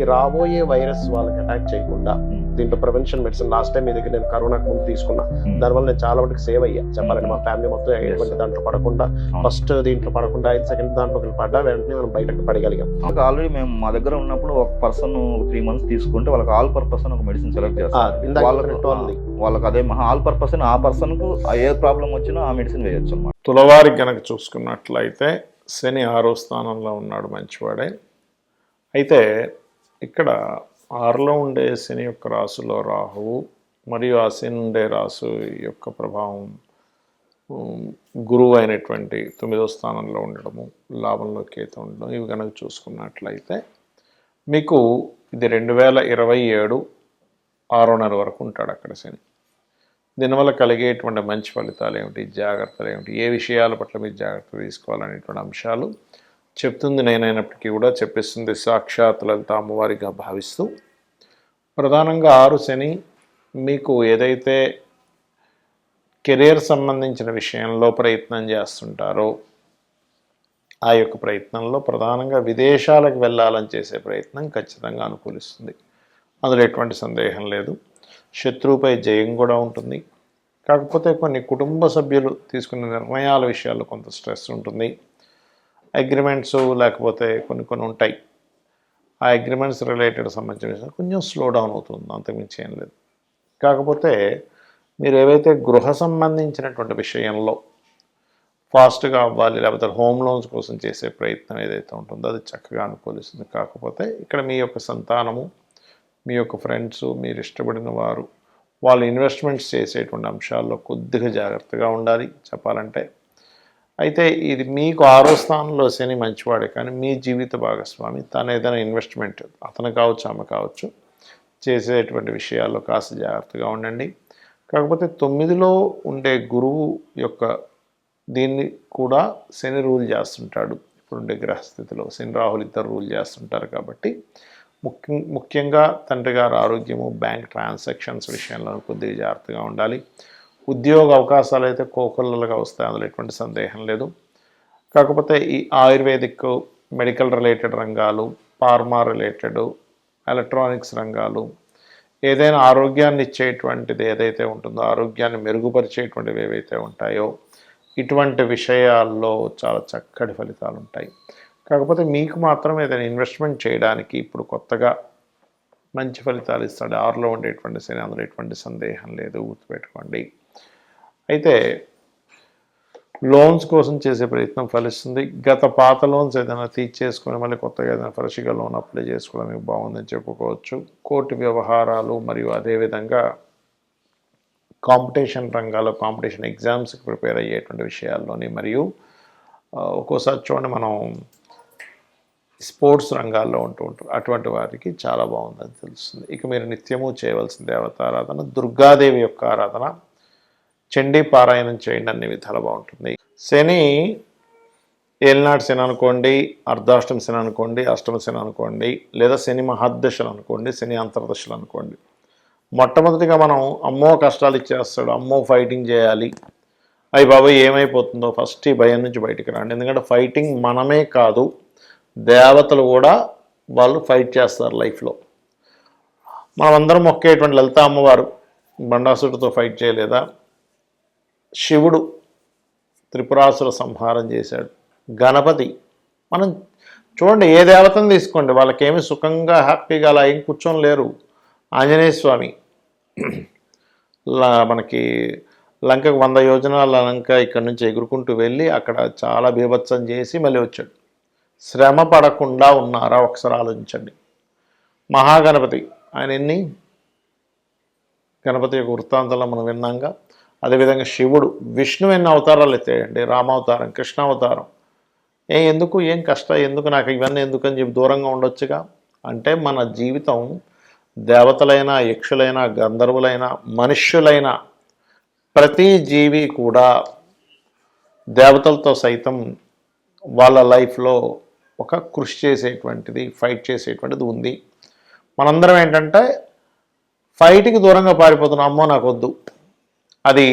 ఈ రాబోయే వైరస్ వాళ్ళకి అటాక్ చేయకుండా దీంట్లో ప్రివెన్షన్ మెడిసిన్ లాస్ట్ టైం మీ దగ్గర నేను కరోనాకు ముందు తీసుకున్నా దానివల్ల నేను చాలా మటుకు సేవ్ అయ్యా. చెప్పాలంటే మా ఫ్యామిలీ మొత్తం ఎటువంటి దాంట్లో పడకుండా ఫస్ట్ దీంట్లో పడకుండా ఐదు సెకండ్ దాంట్లోకి పడ్డా వెంటనే మనం బయటకు పడగలిగాం. ఆల్రెడీ మేము మా దగ్గర ఉన్నప్పుడు ఒక పర్సన్ త్రీ మంత్స్ తీసుకుంటే వాళ్ళకి ఆల్ పర్పస్ ఒక మెడిసిన్ సెలెక్ట్ చేస్తారు. వాళ్ళకు చెప్పినట్టు ఉంది. వాళ్ళకి అదే ఆల్ పర్పస్ ఆ పర్సన్కు ఏ ప్రాబ్లం వచ్చినా ఆ మెడిసిన్ వేయొచ్చు అన్నమాట. తులవారికి గనక చూసుకున్నట్లయితే శని ఆరో స్థానంలో ఉన్నాడు మంచివాడే. అయితే ఇక్కడ ఆరులో ఉండే శని యొక్క రాశిలో రాహువు మరియు ఆ శని ఉండే రాశి యొక్క ప్రభావం గురువు అయినటువంటి తొమ్మిదో స్థానంలో ఉండడము లాభంలో కేతు ఉండడం ఇవి కనుక చూసుకున్నట్లయితే మీకు ఇది రెండు వేల ఇరవై ఏడు ఆరోన్నర వరకు ఉంటాడు అక్కడ శని. దీనివల్ల కలిగేటువంటి మంచి ఫలితాలు ఏమిటి జాగ్రత్తలు ఏమిటి ఏ విషయాల పట్ల మీరు జాగ్రత్త తీసుకోవాలనేటువంటి అంశాలు చెప్తుంది నేనైనప్పటికీ కూడా చెప్పిస్తుంది సాక్షాత్ లలిత అమ్మవారిగా భావిస్తూ. ప్రధానంగా ఆరు శని మీకు ఏదైతే కెరీర్ సంబంధించిన విషయంలో ప్రయత్నం చేస్తుంటారో ఆ యొక్క ప్రయత్నంలో ప్రధానంగా విదేశాలకు వెళ్ళాలని చేసే ప్రయత్నం ఖచ్చితంగా అనుకూలిస్తుంది. అందులో ఎటువంటి సందేహం లేదు. శత్రువుపై జయం కూడా ఉంటుంది. కాకపోతే కొన్ని కుటుంబ సభ్యులు తీసుకునే నిర్ణయాల విషయాల్లో కొంత స్ట్రెస్ ఉంటుంది. అగ్రిమెంట్స్ లేకపోతే కొన్ని కొన్ని ఉంటాయి. ఆ అగ్రిమెంట్స్ రిలేటెడ్ సంబంధించిన కొంచెం స్లో డౌన్ అవుతుంది అంతకుమించి ఏం లేదు. కాకపోతే మీరు ఏవైతే గృహ సంబంధించినటువంటి విషయంలో ఫాస్ట్గా అవ్వాలి లేకపోతే హోమ్ లోన్స్ కోసం చేసే ప్రయత్నం ఏదైతే ఉంటుందో అది చక్కగా అనుకూలిస్తుంది. కాకపోతే ఇక్కడ మీ యొక్క సంతానము మీ యొక్క ఫ్రెండ్స్ మీరు ఇష్టపడిన వారు వాళ్ళు ఇన్వెస్ట్మెంట్స్ చేసేటువంటి అంశాల్లో కొద్దిగా జాగ్రత్తగా ఉండాలి. చెప్పాలంటే అయితే ఇది మీకు ఆరో స్థానంలో శని మంచివాడే కానీ మీ జీవిత భాగస్వామి తను ఏదైనా ఇన్వెస్ట్మెంట్ అతను కావచ్చు ఆమె కావచ్చు చేసేటువంటి విషయాల్లో కాస్త జాగ్రత్తగా ఉండండి. కాకపోతే తొమ్మిదిలో ఉండే గురువు యొక్క దీన్ని కూడా శని రూల్ చేస్తుంటాడు. ఇప్పుడుండే గ్రహస్థితిలో శని రాహుల్ ఇద్దరు రూల్ చేస్తుంటారు కాబట్టి ముఖ్య ముఖ్యంగా తండ్రి గారు ఆరోగ్యము బ్యాంక్ ట్రాన్సాక్షన్స్ విషయంలో కొద్దిగా జాగ్రత్తగా ఉండాలి. ఉద్యోగ అవకాశాలు అయితే కోకొల్లలుగా వస్తాయి. అందులో ఎటువంటి సందేహం లేదు. కాకపోతే ఈ ఆయుర్వేదిక్ మెడికల్ రిలేటెడ్ రంగాలు ఫార్మా రిలేటెడ్ ఎలక్ట్రానిక్స్ రంగాలు ఏదైనా ఆరోగ్యాన్ని ఇచ్చేటువంటిది ఏదైతే ఉంటుందో ఆరోగ్యాన్ని మెరుగుపరిచేటువంటివి ఏవైతే ఉంటాయో ఇటువంటి విషయాల్లో చాలా చక్కటి ఫలితాలు ఉంటాయి. కాకపోతే మీకు మాత్రం ఏదైనా ఇన్వెస్ట్మెంట్ చేయడానికి ఇప్పుడు కొత్తగా మంచి ఫలితాలు ఇస్తాడు. ఆరులో ఉండేటువంటి శని అందులో ఎటువంటి సందేహం లేదు. గుర్తుపెట్టుకోండి. అయితే లోన్స్ కోసం చేసే ప్రయత్నం ఫలిస్తుంది. గత పాత లోన్స్ ఏదైనా తీర్చేసుకొని మళ్ళీ కొత్తగా ఏదైనా ఫ్రెష్గా లోన్ అప్లై చేసుకోవడం మీకు బాగుందని చెప్పుకోవచ్చు. కోర్టు వ్యవహారాలు మరియు అదేవిధంగా కాంపిటీషన్ రంగాల్లో కాంపిటీషన్ ఎగ్జామ్స్కి ప్రిపేర్ అయ్యేటువంటి విషయాల్లోని మరియు ఒక్కోసారి చూడండి మనం స్పోర్ట్స్ రంగాల్లో ఉంటూ ఉంటారు అటువంటి వారికి చాలా బాగుందని తెలుస్తుంది. ఇక మీరు నిత్యము చేయవలసిన దేవతారాధన దుర్గాదేవి యొక్క ఆరాధన చండీ పారాయణం చేయండి అన్ని విధాలు బాగుంటుంది. శని ఏలినాటి శని అనుకోండి అర్ధాష్టమ శని అనుకోండి అష్టమ శని అనుకోండి లేదా శని మహాదశలు అనుకోండి శని అంతర్దశలు అనుకోండి. మొట్టమొదటిగా మనం అమ్మో కష్టాలు ఇచ్చేస్తాడు అమ్మో ఫైటింగ్ చేయాలి. అయ్యి బాబాయ్ ఏమైపోతుందో ఫస్ట్ ఈ భయం నుంచి బయటికి రండి. ఎందుకంటే ఫైటింగ్ మనమే కాదు దేవతలు కూడా వాళ్ళు ఫైట్ చేస్తారు లైఫ్లో. మనమందరం మొక్కేటువంటి లలిత అమ్మవారు బండాసుడితో ఫైట్ చేయలేదా? శివుడు త్రిపురాసుర సంహారం చేశాడు. గణపతి మనం చూడండి ఏ దేవతను తీసుకోండి వాళ్ళకేమి సుఖంగా హ్యాపీగా అలా ఏం కూర్చొని లేరు. ఆంజనేయ స్వామి మనకి లంకకు వంద యోజనాల లంక ఇక్కడ నుంచి ఎగురుకుంటూ వెళ్ళి అక్కడ చాలా బీభత్సం చేసి మళ్ళీ వచ్చాడు. శ్రమ పడకుండా ఉన్నారా ఒకసారి ఆలోచించండి. మహాగణపతి ఆయన ఎన్ని? గణపతి యొక్క వృత్తాంతంలో మనం విన్నాంగా అదేవిధంగా శివుడు విష్ణు ఎన్ని అవతారాలు ఎత్తాయండి? రామావతారం కృష్ణావతారం. ఏ ఎందుకు? ఏం కష్టం? ఎందుకు నాకు ఇవన్నీ ఎందుకని చెప్పి దూరంగా ఉండొచ్చుగా? అంటే మన జీవితం దేవతలైన యక్షులైనా గంధర్వులైనా మనుష్యులైన ప్రతి జీవి కూడా దేవతలతో సైతం వాళ్ళ లైఫ్లో ఒక కృషి చేసేటువంటిది ఫైట్ చేసేటువంటిది ఉంది. మనందరం ఏంటంటే ఫైట్కి దూరంగా పారిపోతున్నాం. అమ్మో నాకు వద్దు అది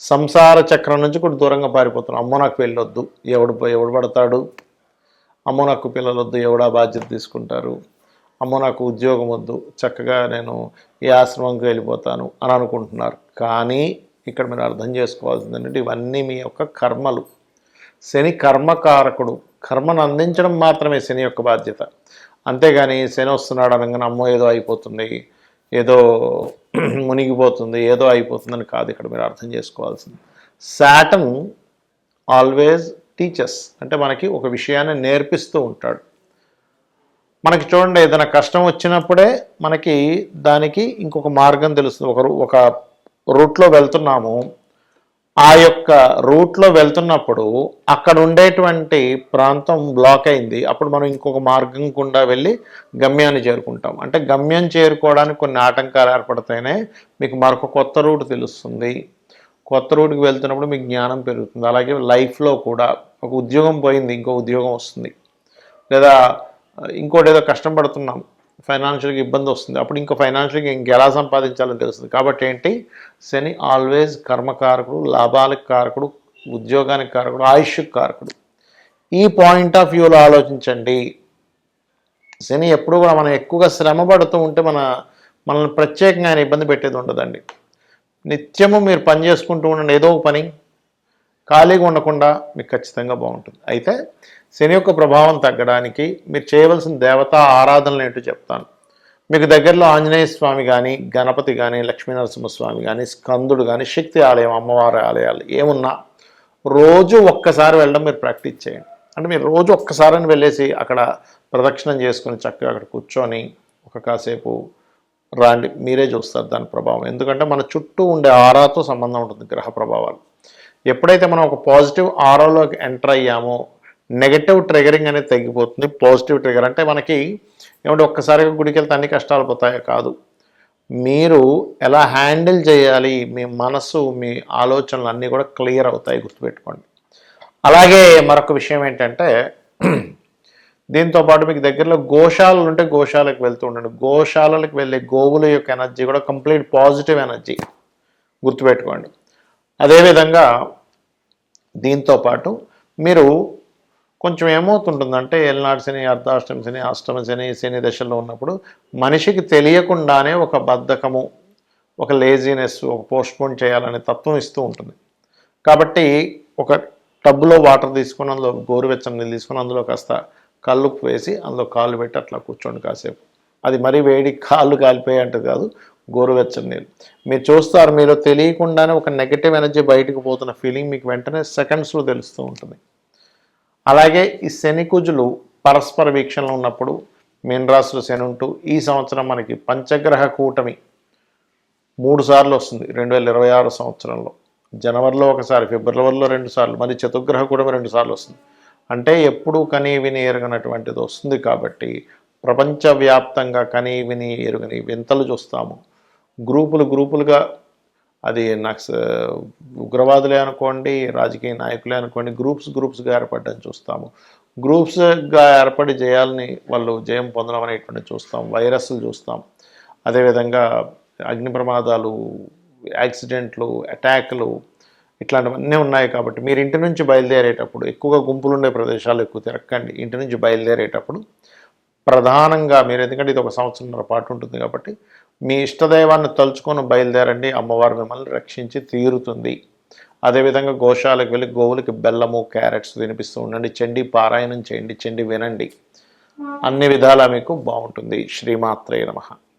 సంసార చక్రం నుంచి కూడా దూరంగా పారిపోతున్నాం అమ్మో నాకు వెళ్ళొద్దు ఎవడు ఎవడు పడతాడు? అమ్మో నాకు పిల్లలు వద్దు ఎవడా బాధ్యత తీసుకుంటారు? అమ్మో నాకు ఉద్యోగం వద్దు. చక్కగా నేను ఈ ఆశ్రమంకి వెళ్ళిపోతాను అని అనుకుంటున్నారు. కానీ ఇక్కడ మీరు అర్థం చేసుకోవాల్సింది ఏంటంటే ఇవన్నీ మీ యొక్క కర్మలు. శని కర్మకారకుడు. కర్మను అందించడం మాత్రమే శని యొక్క బాధ్యత. అంతేగాని శని వస్తున్నాడు అనగానే అమ్మో ఏదో అయిపోతుంది. ఏదో మునిగిపోతుంది ఏదో అయిపోతుందని కాదు ఇక్కడ మీరు అర్థం చేసుకోవాల్సింది. శాటన్ ఆల్వేజ్ టీచర్స్ అంటే మనకి ఒక విషయాన్ని నేర్పిస్తూ ఉంటాడు. మనకి చూడండి ఏదైనా కష్టం వచ్చినప్పుడే మనకి దానికి ఇంకొక మార్గం తెలుస్తుంది. ఒక ఒక రూట్లో వెళ్తున్నాము ఆ యొక్క రూట్లో వెళ్తున్నప్పుడు అక్కడ ఉండేటువంటి ప్రాంతం బ్లాక్ అయింది. అప్పుడు మనం ఇంకొక మార్గం గుండా వెళ్ళి గమ్యాన్ని చేరుకుంటాం. అంటే గమ్యం చేరుకోవడానికి కొన్ని ఆటంకాలు ఏర్పడితేనే మీకు మరొక కొత్త రూట్ తెలుస్తుంది. కొత్త రూట్కి వెళ్తున్నప్పుడు మీకు జ్ఞానం పెరుగుతుంది. అలాగే లైఫ్లో కూడా ఒక ఉద్యోగం పోయింది ఇంకో ఉద్యోగం వస్తుంది. లేదా ఇంకోటి ఏదో కష్టం పడుతున్నాం. ఫైనాన్షియల్గా ఇబ్బంది వస్తుంది. అప్పుడు ఇంకా ఫైనాన్షియల్గా ఇంకెలా సంపాదించాలని తెలుస్తుంది. కాబట్టి ఏంటి? శని ఆల్వేస్ కర్మకారకుడు లాభాలకు కారకుడు ఉద్యోగానికి కారకుడు ఆయుష్కి కారకుడు. ఈ పాయింట్ ఆఫ్ వ్యూలో ఆలోచించండి. శని ఎప్పుడు కూడా మనం ఎక్కువగా శ్రమ పడుతూ ఉంటే మన మనల్ని ప్రత్యేకంగా ఆయన ఇబ్బంది పెట్టేది ఉండదండి. నిత్యము మీరు పని చేసుకుంటూ ఉండండి. ఏదో ఒక పని. ఖాళీగా ఉండకుండా మీకు ఖచ్చితంగా బాగుంటుంది. అయితే శని యొక్క ప్రభావం తగ్గడానికి మీరు చేయవలసిన దేవతా ఆరాధనలు ఏంటో చెప్తాను. మీకు దగ్గరలో ఆంజనేయ స్వామి కానీ గణపతి కానీ లక్ష్మీనరసింహస్వామి కానీ స్కందుడు కానీ శక్తి ఆలయం అమ్మవారి ఆలయాలు ఏమున్నా రోజు ఒక్కసారి వెళ్ళడం మీరు ప్రాక్టీస్ చేయండి. అంటే మీరు రోజు ఒక్కసారని వెళ్ళేసి అక్కడ ప్రదక్షిణం చేసుకుని చక్కగా అక్కడ కూర్చొని ఒక కాసేపు రాండి. మీరే చూస్తారు దాని ప్రభావం. ఎందుకంటే మన చుట్టూ ఉండే ఆరాతో సంబంధం ఉంటుంది గ్రహ ప్రభావాలు. ఎప్పుడైతే మనం ఒక పాజిటివ్ ఆరోలోకి ఎంటర్ అయ్యామో నెగటివ్ ట్రిగరింగ్ అనేది తగ్గిపోతుంది. పాజిటివ్ ట్రిగర్ అంటే మనకి ఏమంటే ఒక్కసారిగా గుడికి వెళ్తే అన్ని కష్టాలు పోతాయో కాదు. మీరు ఎలా హ్యాండిల్ చేయాలి? మీ మనసు మీ ఆలోచనలు అన్నీ కూడా క్లియర్ అవుతాయి గుర్తుపెట్టుకోండి. అలాగే మరొక విషయం ఏంటంటే దీంతో పాటు మీకు దగ్గరలో గోశాలలు ఉంటే గోశాలకు వెళ్తూ ఉండండి. గోశాలలకు వెళ్ళే గోవుల యొక్క ఎనర్జీ కూడా కంప్లీట్ పాజిటివ్ ఎనర్జీ గుర్తుపెట్టుకోండి. అదేవిధంగా దీంతో పాటు మీరు కొంచెం ఏమవుతుంటుందంటే ఏలనాడు శని అర్ధాష్టమి శని అష్టమ శని శని దశలో ఉన్నప్పుడు మనిషికి తెలియకుండానే ఒక బద్ధకము ఒక లేజీనెస్ ఒక పోస్ట్పోన్ చేయాలనే తత్వం ఇస్తూ ఉంటుంది. కాబట్టి ఒక టబ్బులో వాటర్ తీసుకుని అందులో గోరువెచ్చని నీళ్ళు తీసుకుని అందులో కాస్త కళ్ళు వేసి అందులో కాళ్ళు పెట్టి అట్లా కూర్చోండి కాసేపు. అది మరీ వేడి కాళ్ళు కాలిపోయే అంటే కాదు గోరువెచ్చని నీరు. మీరు చూస్తారు మీరు తెలియకుండానే ఒక నెగిటివ్ ఎనర్జీ బయటకు పోతున్న ఫీలింగ్ మీకు వెంటనే సెకండ్స్లో తెలుస్తూ ఉంటుంది. అలాగే ఈ శనికుజులు పరస్పర వీక్షణలో ఉన్నప్పుడు మీనరాశిలో శని ఉంటూ ఈ సంవత్సరం మనకి పంచగ్రహ కూటమి మూడు సార్లు వస్తుంది. రెండు వేల ఇరవై ఆరు సంవత్సరంలో. జనవరిలో ఒకసారి ఫిబ్రవరిలో రెండు సార్లు మరి చతుర్గ్రహ కూటమి రెండు సార్లు వస్తుంది. అంటే ఎప్పుడూ కనీ విని ఎరగనటువంటిది వస్తుంది కాబట్టి ప్రపంచవ్యాప్తంగా కనీ విని ఎరుగని వింతలు చూస్తాము. గ్రూపులు గ్రూపులుగా అది నక్స ఉగ్రవాదులే అనుకోండి రాజకీయ నాయకులే అనుకోండి గ్రూప్స్ గ్రూప్స్గా ఏర్పడడం చూస్తాము. గ్రూప్స్గా ఏర్పడి జయాల్ని వాళ్ళు జయం పొందడం అనేటువంటి చూస్తాం వైరస్లు చూస్తాం. అదేవిధంగా అగ్ని ప్రమాదాలు యాక్సిడెంట్లు అటాక్లు ఇట్లాంటివన్నీ ఉన్నాయి కాబట్టి మీరు ఇంటి నుంచి బయలుదేరేటప్పుడు ఎక్కువగా గుంపులు ఉండే ప్రదేశాలు ఎక్కువ తిరక్కండి ఇంటి నుంచి బయలుదేరేటప్పుడు ప్రధానంగా మీరు ఎందుకంటే ఇది ఒక సంవత్సరంన్నర పాటు ఉంటుంది కాబట్టి మీ ఇష్టదైవాన్ని తలుచుకొని బయలుదేరండి అమ్మవారు మిమ్మల్ని రక్షించి తీరుతుంది. అదేవిధంగా గోశాలకు వెళ్ళి గోవులకి బెల్లము క్యారెట్స్ తినిపిస్తూ ఉండండి. చెండి పారాయణం చేయండి చండి వినండి. అన్ని విధాలా మీకు బాగుంటుంది. శ్రీమాత్రే నమః.